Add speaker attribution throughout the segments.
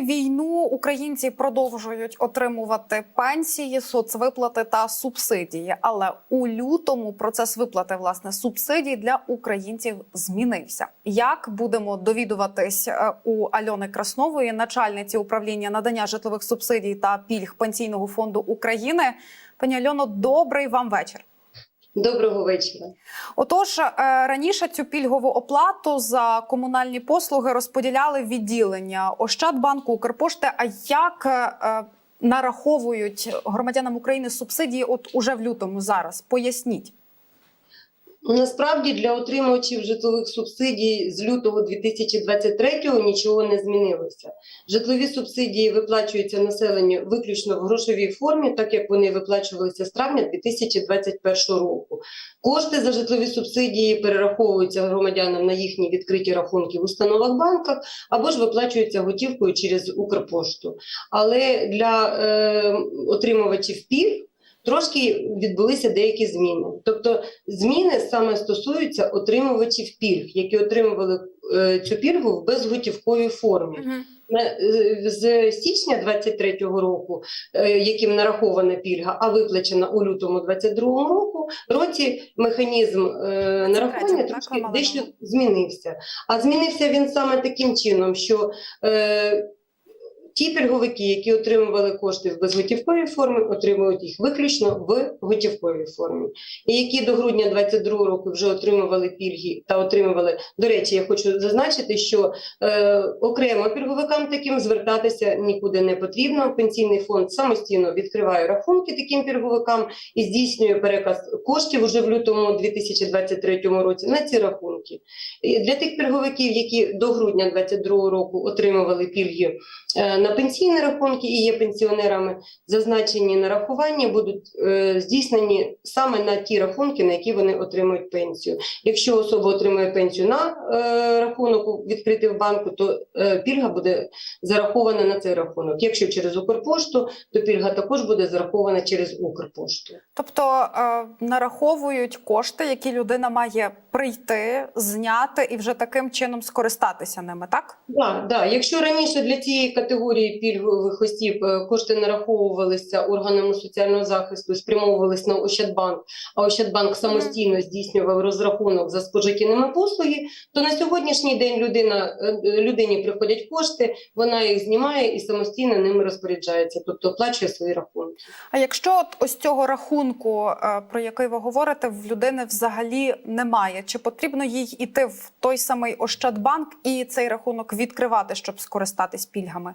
Speaker 1: Війну, українці продовжують отримувати пенсії, соцвиплати та субсидії. Але у лютому процес виплати власне субсидій для українців змінився. Як будемо довідуватись е, у Альони Краснової, начальниці управління надання житлових субсидій та пільг пенсійного фонду України? Пані Альоно, добрий вам вечір.
Speaker 2: Доброго вечора.
Speaker 1: Отож, е, раніше цю пільгову оплату за комунальні послуги розподіляли відділення Ощадбанку, Укрпошти. А як е, нараховують громадянам України субсидії? От уже в лютому зараз поясніть.
Speaker 2: Насправді для отримувачів житлових субсидій з лютого 2023-го нічого не змінилося. Житлові субсидії виплачуються населенню виключно в грошовій формі, так як вони виплачувалися з травня 2021 року. Кошти за житлові субсидії перераховуються громадянам на їхні відкриті рахунки в установах банках або ж виплачуються готівкою через Укрпошту. Але для е, отримувачів пільг трошки відбулися деякі зміни. Тобто зміни саме стосуються отримувачів пільг, які отримували е, цю пільгу в безготівковій формі. Е, З січня 23-го року, е, яким нарахована пільга, а виплачена у лютому 22-го року, році механізм е, нарахування трошки дещо змінився. А змінився він саме таким чином, що е, ті пільговики, які отримували кошти в безготівковій формі, отримують їх виключно в готівковій формі. І які до грудня 22 року вже отримували пільги та отримували. До речі, я хочу зазначити, що е, окремо пільговикам таким звертатися нікуди не потрібно. Пенсійний фонд самостійно відкриває рахунки таким пільговикам і здійснює переказ коштів уже в лютому 2023 році на ці рахунки. І для тих пільговиків, які до грудня 2022 року отримували пільги е, на пенсійні рахунки і є пенсіонерами, зазначені нарахування будуть е, здійснені саме на ті рахунки, на які вони отримують пенсію. Якщо особа отримує пенсію на е, рахунок відкритий в банку, то е, пільга буде зарахована на цей рахунок. Якщо через Укрпошту, то пільга також буде зарахована через Укрпошту.
Speaker 1: Тобто нараховують кошти, які людина має прийти, зняти і вже таким чином скористатися ними, так?
Speaker 2: Да, да. Якщо раніше для цієї категорії пільгових осіб е, кошти нараховувалися органами соціального захисту, спрямовувалися на Ощадбанк, а Ощадбанк самостійно здійснював розрахунок за спожиті ними послуги, то на сьогоднішній день людина, е, людині приходять кошти, вона їх знімає і самостійно ними розпоряджається, тобто оплачує свої рахунки.
Speaker 1: А якщо от ось цього рахунку, е, про який ви говорите, в людини взагалі немає, чи потрібно їй іти в той самий Ощадбанк і цей рахунок відкривати, щоб скористатись пільгами?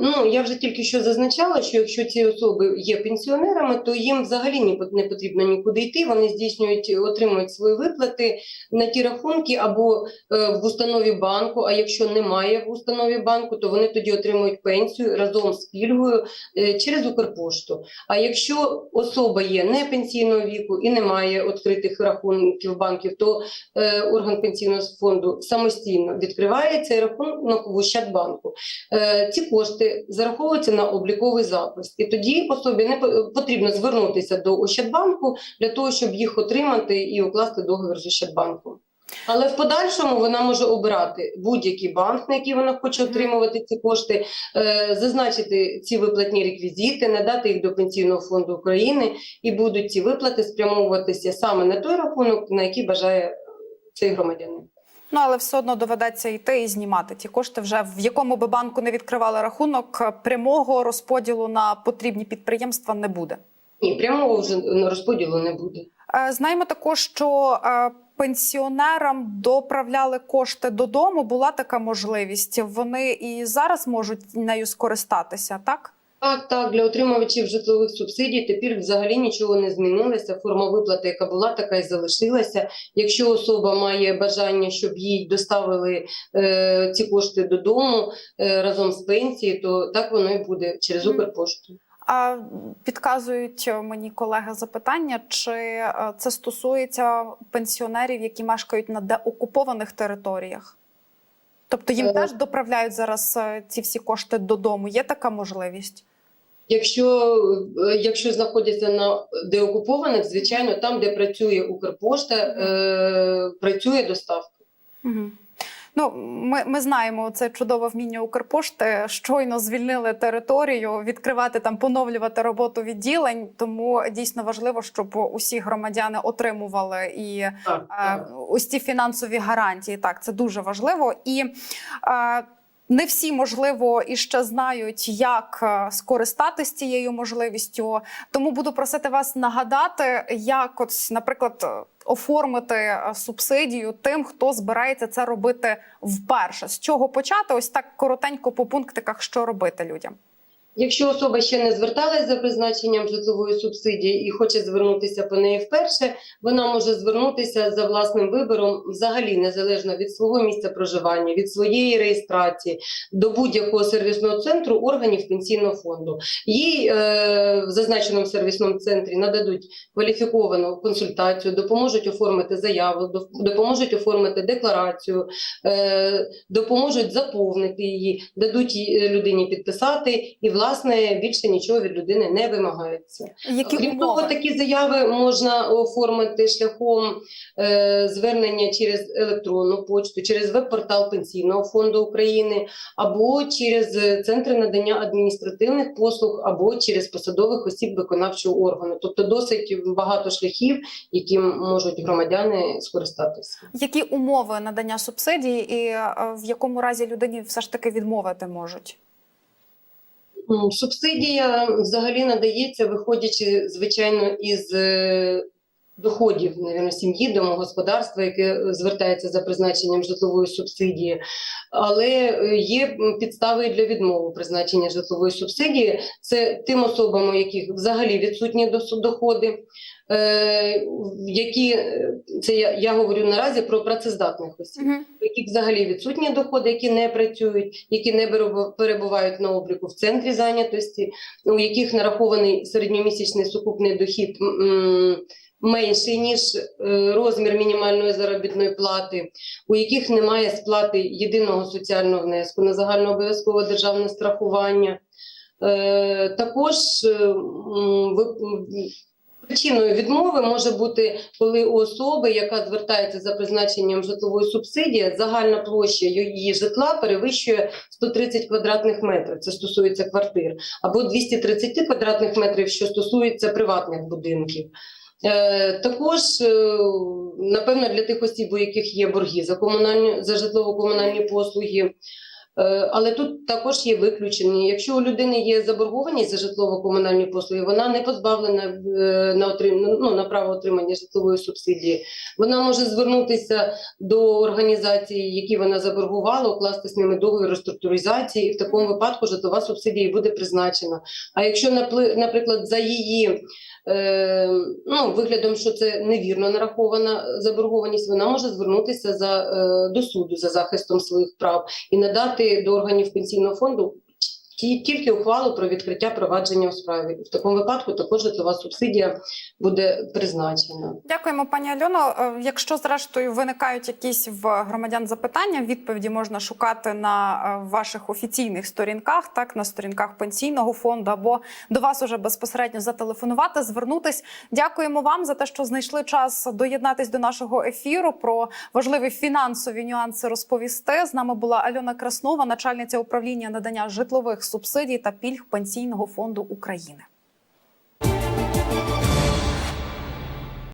Speaker 2: ну, я вже тільки що зазначала, що якщо ці особи є пенсіонерами, то їм взагалі не потрібно нікуди йти. Вони здійснюють, отримують свої виплати на ті рахунки або е, в установі банку. А якщо немає в установі банку, то вони тоді отримують пенсію разом з пільгою е, через Укрпошту. А якщо особа є не пенсійного віку і немає відкритих рахунків банків, то е, орган пенсійного фонду самостійно відкриває цей рахунок в Ощадбанку. Ці кошти зараховуються на обліковий запис, і тоді особі не по- потрібно звернутися до Ощадбанку для того, щоб їх отримати і укласти договір з Ощадбанком. Але в подальшому вона може обирати будь-який банк, на який вона хоче отримувати ці кошти, е, зазначити ці виплатні реквізити, надати їх до Пенсійного фонду України, і будуть ці виплати спрямовуватися саме на той рахунок, на який бажає цей громадянин.
Speaker 1: Ну але все одно доведеться йти і знімати ті кошти. Вже в якому би банку не відкривали рахунок, прямого розподілу на потрібні підприємства не буде.
Speaker 2: Ні, прямого вже розподілу не буде.
Speaker 1: Е, Знаємо також, що е, пенсіонерам доправляли кошти додому. Була така можливість. Вони і зараз можуть нею скористатися, так?
Speaker 2: Так, так, для отримувачів житлових субсидій тепер взагалі нічого не змінилося. Форма виплати, яка була, така і залишилася. Якщо особа має бажання, щоб їй доставили е, ці кошти додому е, разом з пенсією, то так воно і буде через. Укрпошту.
Speaker 1: А підказують мені колеги запитання, чи е, це стосується пенсіонерів, які мешкають на деокупованих територіях? Тобто їм
Speaker 2: Е.
Speaker 1: теж доправляють зараз е, ці всі кошти додому. Є така можливість?
Speaker 2: Якщо, е, якщо знаходяться на деокупованих, звичайно, там, де працює Укрпошта, е, працює доставка.
Speaker 1: Угу. Ну, ми, ми знаємо це чудове вміння Укрпошти. Щойно звільнили територію, відкривати там, поновлювати роботу відділень. Тому дійсно важливо, щоб усі громадяни отримували і
Speaker 2: Так,
Speaker 1: е, ось ці фінансові гарантії. Так, це дуже важливо і. е, Не всі можливо і ще знають, як скористатися скористатись цією можливістю. Тому буду просити вас нагадати, як, от, наприклад, е, оформити е, субсидію тим, хто збирається це робити вперше. З чого почати? Ось так коротенько по пунктиках, що робити людям.
Speaker 2: Якщо особа ще не зверталась за призначенням житлової субсидії і хоче звернутися по неї вперше, вона може звернутися за власним вибором, взагалі незалежно від свого місця проживання, від своєї реєстрації до будь-якого сервісного центру органів пенсійного фонду. Їй е, в зазначеному сервісному центрі нададуть кваліфіковану консультацію, допоможуть оформити заяву, допоможуть оформити декларацію, е, допоможуть заповнити її, дадуть людині підписати і власне більше нічого від людини не вимагається.
Speaker 1: Які
Speaker 2: Крім того, такі заяви можна оформити шляхом е, звернення через електронну почту, через веб-портал Пенсійного фонду України, або через центри надання адміністративних послуг, або через посадових осіб виконавчого органу. Тобто досить багато шляхів, яким можуть громадяни скористатися.
Speaker 1: Які умови надання субсидії, і е, в якому разі людині все ж таки відмовити можуть?
Speaker 2: Субсидія взагалі надається, виходячи, звичайно, із е, доходів навірно, сім'ї, домогосподарства, яке е, звертається за призначенням житлової субсидії. Але е, є підстави для відмови призначення житлової субсидії. Це тим особам, у яких взагалі відсутні доходи. е, Які це я, я говорю наразі про працездатних осіб
Speaker 1: Угу.
Speaker 2: у яких взагалі відсутні доходи, які не працюють, які не перебувають на обліку в центрі зайнятості, у яких нарахований середньомісячний сукупний дохід м, менший ніж е, розмір мінімальної заробітної плати, у яких немає сплати єдиного соціального внеску на загальнообов'язкове державне страхування. Е, Також е, Причиною відмови може бути, коли у особи, яка звертається за призначенням житлової субсидії, загальна площа її житла перевищує 130 квадратних метрів. Це стосується квартир, або 230 квадратних метрів, що стосується приватних будинків. Е, також, е, напевно, для тих осіб, у яких є борги за комунальні за житлово-комунальні послуги. Е, Але тут також є виключення. Якщо у людини є заборгованість за житлово-комунальні послуги, вона не позбавлена е, на отрим... ну, на право отримання житлової субсидії. Вона може звернутися до організації, які вона заборгувала, укласти з ними договір реструктуризації, і в такому випадку житлова субсидія буде призначена. А якщо, наприклад, за її е, ну, виглядом, що це невірно нарахована заборгованість, вона може звернутися за, до суду за захистом своїх прав і надати до органів пенсійного фонду тільки ухвалу про відкриття провадження у справі. В такому випадку також житлова субсидія буде призначена.
Speaker 1: Дякуємо, пані Альоно. Е, Якщо зрештою виникають якісь в громадян запитання, відповіді можна шукати на е, ваших офіційних сторінках, так на сторінках пенсійного фонду, або до вас уже безпосередньо зателефонувати, звернутись. Дякуємо вам за те, що знайшли час доєднатись до нашого ефіру. Про важливі фінансові нюанси розповісти. З нами була Альона Краснова, начальниця управління надання житлових субсидій та пільг пенсійного фонду України.